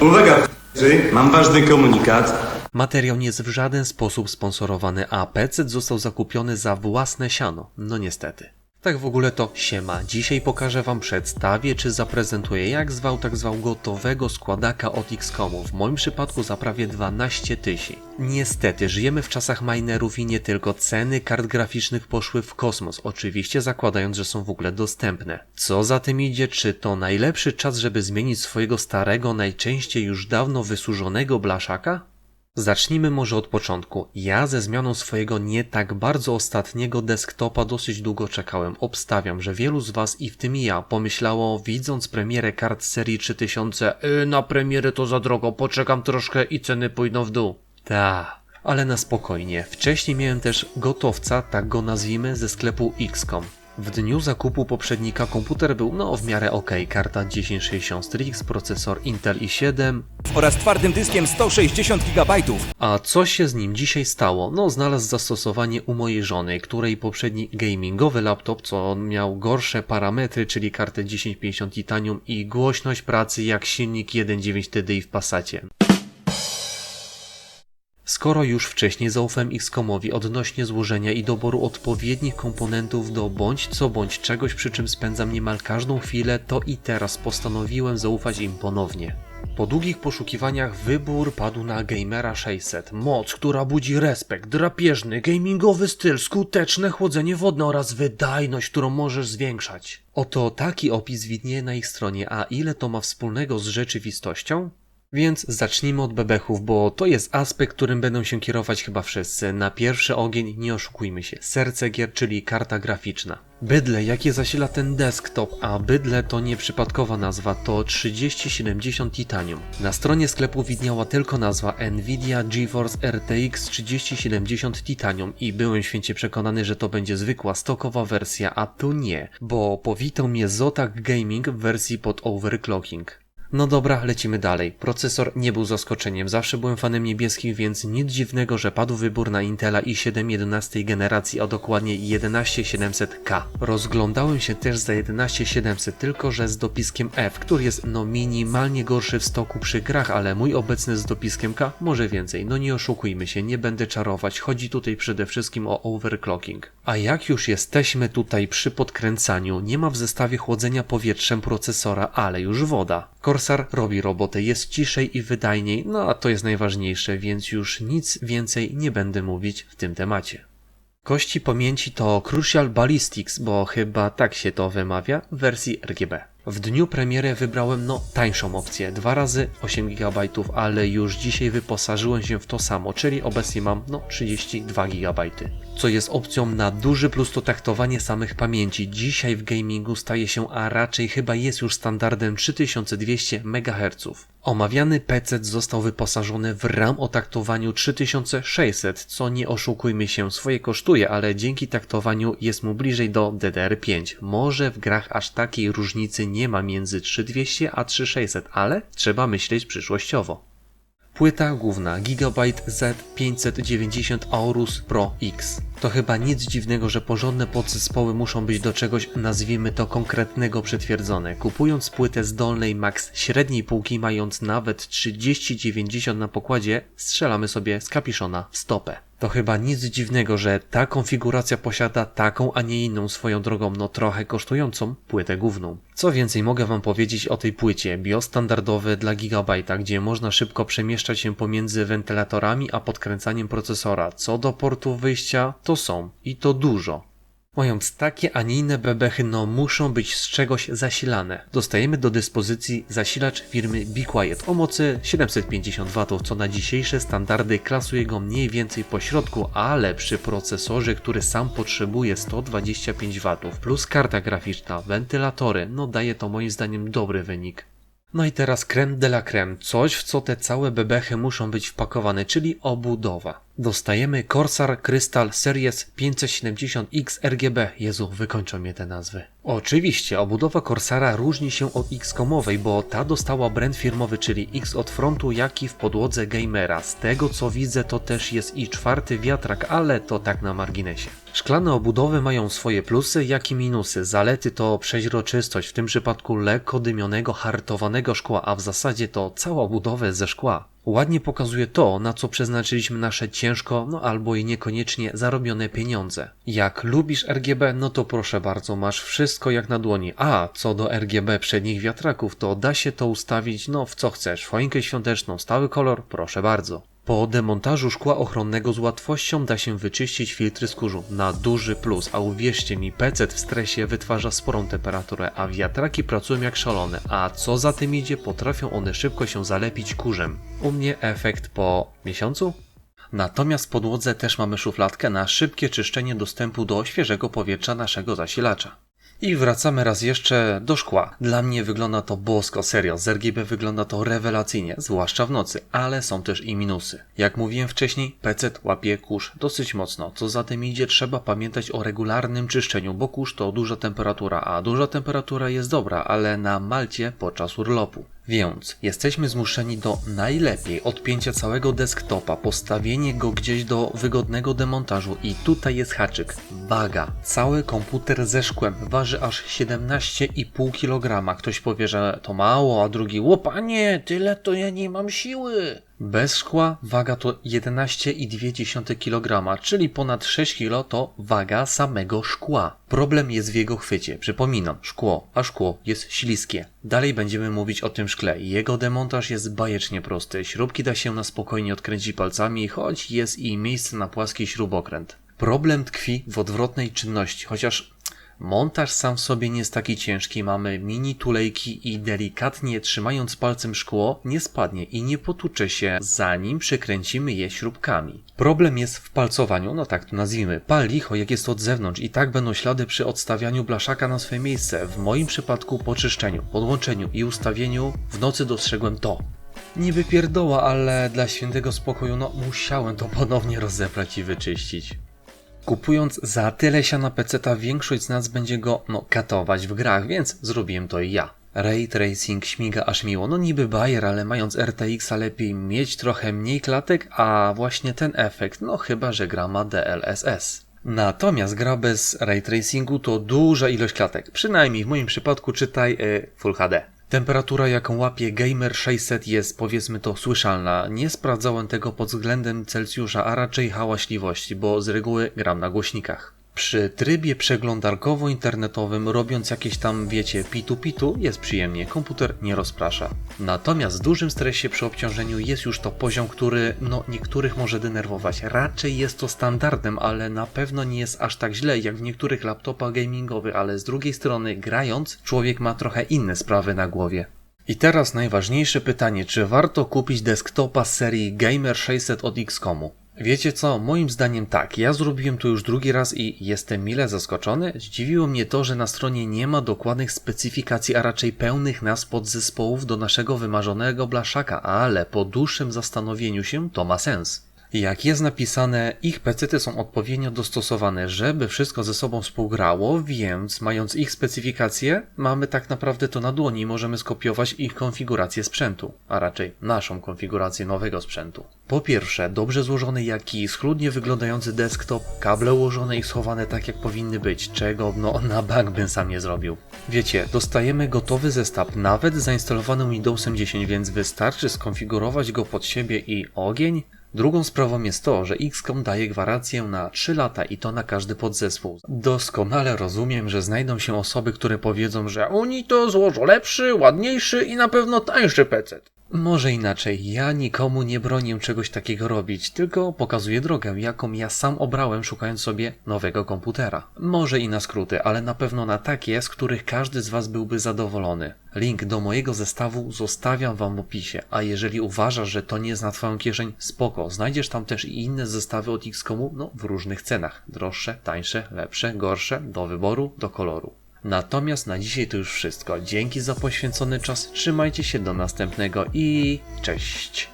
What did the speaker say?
Uwaga, mam ważny komunikat. Materiał nie jest w żaden sposób sponsorowany, a PC został zakupiony za własne siano. No niestety. Tak w ogóle to siema. Dzisiaj pokażę wam, przedstawię czy zaprezentuję jak zwał tak zwał gotowego składaka od XCOMu. W moim przypadku za prawie 12 tysięcy. Niestety, żyjemy w czasach minerów i nie tylko. Ceny kart graficznych poszły w kosmos. Oczywiście zakładając, że są w ogóle dostępne. Co za tym idzie, czy to najlepszy czas, żeby zmienić swojego starego, najczęściej już dawno wysłużonego blaszaka? Zacznijmy może od początku. Ja ze zmianą swojego nie tak bardzo ostatniego desktopa dosyć długo czekałem. Obstawiam, że wielu z Was i w tym ja pomyślało, widząc premierę kart serii 3000, yy, na premierę to za drogo, poczekam troszkę i ceny pójdą w dół. Ta, ale na spokojnie. Wcześniej miałem też gotowca, tak go nazwijmy, ze sklepu XCOM. W dniu zakupu poprzednika komputer był no w miarę ok, karta 1060 Strix, procesor Intel i7, oraz twardym dyskiem 160 GB. a co się z nim dzisiaj stało? No, znalazł zastosowanie u mojej żony, której poprzedni gamingowy laptop, co miał gorsze parametry, czyli kartę 1050 Titanium i głośność pracy jak silnik 1.9 TDI w Passacie. Skoro już wcześniej zaufałem XCOMowi odnośnie złożenia i doboru odpowiednich komponentów do bądź co bądź czegoś, przy czym spędzam niemal każdą chwilę, to i teraz postanowiłem zaufać im ponownie. Po długich poszukiwaniach wybór padł na Gamera 600. Moc, która budzi respekt, drapieżny, gamingowy styl, skuteczne chłodzenie wodne oraz wydajność, którą możesz zwiększać. Oto taki opis widnieje na ich stronie, a ile to ma wspólnego z rzeczywistością? Więc zacznijmy od bebechów, bo to jest aspekt, którym będą się kierować chyba wszyscy. Na pierwszy ogień nie oszukujmy się. Serce gier, czyli karta graficzna. Bydle, jakie zasila ten desktop, a bydle to nie przypadkowa nazwa, to 3070 Titanium. Na stronie sklepu widniała tylko nazwa Nvidia GeForce RTX 3070 Titanium i byłem święcie przekonany, że to będzie zwykła stokowa wersja, a tu nie, bo powitał mnie Zotac Gaming w wersji pod overclocking. No dobra, lecimy dalej. Procesor nie był zaskoczeniem, zawsze byłem fanem niebieskich, więc nic dziwnego, że padł wybór na Intela i7 11 generacji, a dokładnie 11700K. Rozglądałem się też za 11700, tylko że z dopiskiem F, który jest no minimalnie gorszy w stoku przy grach, ale mój obecny z dopiskiem K może więcej. No nie oszukujmy się, nie będę czarować, chodzi tutaj przede wszystkim o overclocking. A jak już jesteśmy tutaj przy podkręcaniu, nie ma w zestawie chłodzenia powietrzem procesora, ale już woda. Corsair robi robotę, jest ciszej i wydajniej, no a to jest najważniejsze, więc już nic więcej nie będę mówić w tym temacie. Kości pamięci to Crucial Ballistics, bo chyba tak się to wymawia, w wersji RGB. W dniu premiery wybrałem no tańszą opcję, 2 razy 8 GB, ale już dzisiaj wyposażyłem się w to samo, czyli obecnie mam no 32 GB. Co jest opcją na duży plus to taktowanie samych pamięci. Dzisiaj w gamingu staje się, a raczej chyba jest już standardem 3200 MHz. Omawiany PC został wyposażony w RAM o taktowaniu 3600, co nie oszukujmy się, swoje kosztuje, ale dzięki taktowaniu jest mu bliżej do DDR5. Może w grach aż takiej różnicy nie ma między 3200 a 3600, ale trzeba myśleć przyszłościowo. Płyta główna Gigabyte Z590 Aorus Pro X. To chyba nic dziwnego, że porządne podzespoły muszą być do czegoś, nazwijmy to konkretnego przytwierdzone. Kupując płytę z dolnej max średniej półki, mając nawet 3090 na pokładzie, strzelamy sobie z kapiszona w stopę. To chyba nic dziwnego, że ta konfiguracja posiada taką, a nie inną swoją drogą, no trochę kosztującą płytę główną. Co więcej mogę wam powiedzieć o tej płycie, biostandardowy dla Gigabajta, gdzie można szybko przemieszczać się pomiędzy wentylatorami a podkręcaniem procesora. Co do portów wyjścia, to są i to dużo. Mając takie, a nie inne bebechy, no muszą być z czegoś zasilane. Dostajemy do dyspozycji zasilacz firmy Be Quiet o mocy 750 W, co na dzisiejsze standardy klasuje go mniej więcej po środku, ale przy procesorze, który sam potrzebuje 125 W, plus karta graficzna, wentylatory, no daje to moim zdaniem dobry wynik. No i teraz creme de la creme, coś w co te całe bebechy muszą być wpakowane, czyli obudowa. Dostajemy Corsair Crystal Series 570X RGB. Jezu, wykończą mnie te nazwy. Oczywiście, obudowa Corsara różni się od X-komowej, bo ta dostała brand firmowy, czyli X od frontu, jak i w podłodze gamera. Z tego co widzę, to też jest i czwarty wiatrak, ale to tak na marginesie. Szklane obudowy mają swoje plusy, jak i minusy. Zalety to przeźroczystość, w tym przypadku lekko dymionego, hartowanego szkła, a w zasadzie to cała jest ze szkła. Ładnie pokazuje to, na co przeznaczyliśmy nasze ciężko, no albo i niekoniecznie zarobione pieniądze. Jak lubisz RGB, no to proszę bardzo, masz wszystko jak na dłoni. A co do RGB przednich wiatraków, to da się to ustawić, no w co chcesz. Choinkę świąteczną, stały kolor, proszę bardzo. Po demontażu szkła ochronnego z łatwością da się wyczyścić filtry z kurzu na duży plus, a uwierzcie mi, PC w stresie wytwarza sporą temperaturę, a wiatraki pracują jak szalone, a co za tym idzie, potrafią one szybko się zalepić kurzem. U mnie efekt po miesiącu? Natomiast w podłodze też mamy szufladkę na szybkie czyszczenie dostępu do świeżego powietrza naszego zasilacza. I wracamy raz jeszcze do szkła. Dla mnie wygląda to bosko, serio. Z RGB wygląda to rewelacyjnie, zwłaszcza w nocy, ale są też i minusy. Jak mówiłem wcześniej, PC łapie kurz dosyć mocno. Co za tym idzie, trzeba pamiętać o regularnym czyszczeniu, bo kurz to duża temperatura, a duża temperatura jest dobra, ale na Malcie podczas urlopu. Więc jesteśmy zmuszeni do najlepiej odpięcia całego desktopa, postawienie go gdzieś do wygodnego demontażu i tutaj jest haczyk. Waga. Cały komputer ze szkłem waży aż 17,5 kg. Ktoś powie, że to mało, a drugi, łopanie, tyle to ja nie mam siły. Bez szkła waga to 11,2 kg, czyli ponad 6 kg to waga samego szkła. Problem jest w jego chwycie. Przypominam, szkło, a szkło jest śliskie. Dalej będziemy mówić o tym szkle. Jego demontaż jest bajecznie prosty. Śrubki da się na spokojnie odkręcić palcami, choć jest i miejsce na płaski śrubokręt. Problem tkwi w odwrotnej czynności, chociaż Montaż sam w sobie nie jest taki ciężki, mamy mini tulejki i delikatnie trzymając palcem szkło nie spadnie i nie potłucze się zanim przekręcimy je śrubkami. Problem jest w palcowaniu, no tak to nazwijmy. Pal licho jak jest od zewnątrz i tak będą ślady przy odstawianiu blaszaka na swoje miejsce. W moim przypadku po czyszczeniu, podłączeniu i ustawieniu w nocy dostrzegłem to. Niby pierdoła, ale dla świętego spokoju no musiałem to ponownie rozebrać i wyczyścić. Kupując za tyle siana peceta, większość z nas będzie go, no, katować w grach, więc zrobiłem to i ja. Ray Tracing śmiga aż miło. No niby bajer, ale mając RTX-a lepiej mieć trochę mniej klatek, a właśnie ten efekt, no chyba, że gra ma DLSS. Natomiast gra bez Ray Tracingu to duża ilość klatek. Przynajmniej w moim przypadku czytaj y, Full HD. Temperatura, jaką łapie Gamer 600 jest powiedzmy to słyszalna. Nie sprawdzałem tego pod względem Celsjusza, a raczej hałaśliwości, bo z reguły gram na głośnikach. Przy trybie przeglądarkowo-internetowym, robiąc jakieś tam, wiecie, pitu-pitu, jest przyjemnie, komputer nie rozprasza. Natomiast w dużym stresie przy obciążeniu jest już to poziom, który, no, niektórych może denerwować. Raczej jest to standardem, ale na pewno nie jest aż tak źle, jak w niektórych laptopach gamingowych, ale z drugiej strony, grając, człowiek ma trochę inne sprawy na głowie. I teraz najważniejsze pytanie, czy warto kupić desktopa z serii Gamer 600 od XCOMu? Wiecie co? Moim zdaniem tak. Ja zrobiłem to już drugi raz i jestem mile zaskoczony. Zdziwiło mnie to, że na stronie nie ma dokładnych specyfikacji, a raczej pełnych nazw podzespołów do naszego wymarzonego blaszaka, ale po dłuższym zastanowieniu się to ma sens. Jak jest napisane, ich pecety są odpowiednio dostosowane, żeby wszystko ze sobą współgrało, więc mając ich specyfikacje, mamy tak naprawdę to na dłoni i możemy skopiować ich konfigurację sprzętu, a raczej naszą konfigurację nowego sprzętu. Po pierwsze, dobrze złożony jak i schludnie wyglądający desktop, kable ułożone i schowane tak jak powinny być, czego no na bank bym sam nie zrobił. Wiecie, dostajemy gotowy zestaw nawet z zainstalowanym Windowsem 10, więc wystarczy skonfigurować go pod siebie i ogień? Drugą sprawą jest to, że XCOM daje gwarancję na 3 lata i to na każdy podzespół. Doskonale rozumiem, że znajdą się osoby, które powiedzą, że oni to złożą lepszy, ładniejszy i na pewno tańszy PC. Może inaczej, ja nikomu nie bronię czegoś takiego robić, tylko pokazuję drogę, jaką ja sam obrałem szukając sobie nowego komputera. Może i na skróty, ale na pewno na takie, z których każdy z Was byłby zadowolony. Link do mojego zestawu zostawiam Wam w opisie, a jeżeli uważasz, że to nie jest na Twoją kieszeń, spoko, znajdziesz tam też i inne zestawy od XCOMu, no w różnych cenach. Droższe, tańsze, lepsze, gorsze, do wyboru, do koloru. Natomiast na dzisiaj to już wszystko. Dzięki za poświęcony czas, trzymajcie się do następnego i cześć!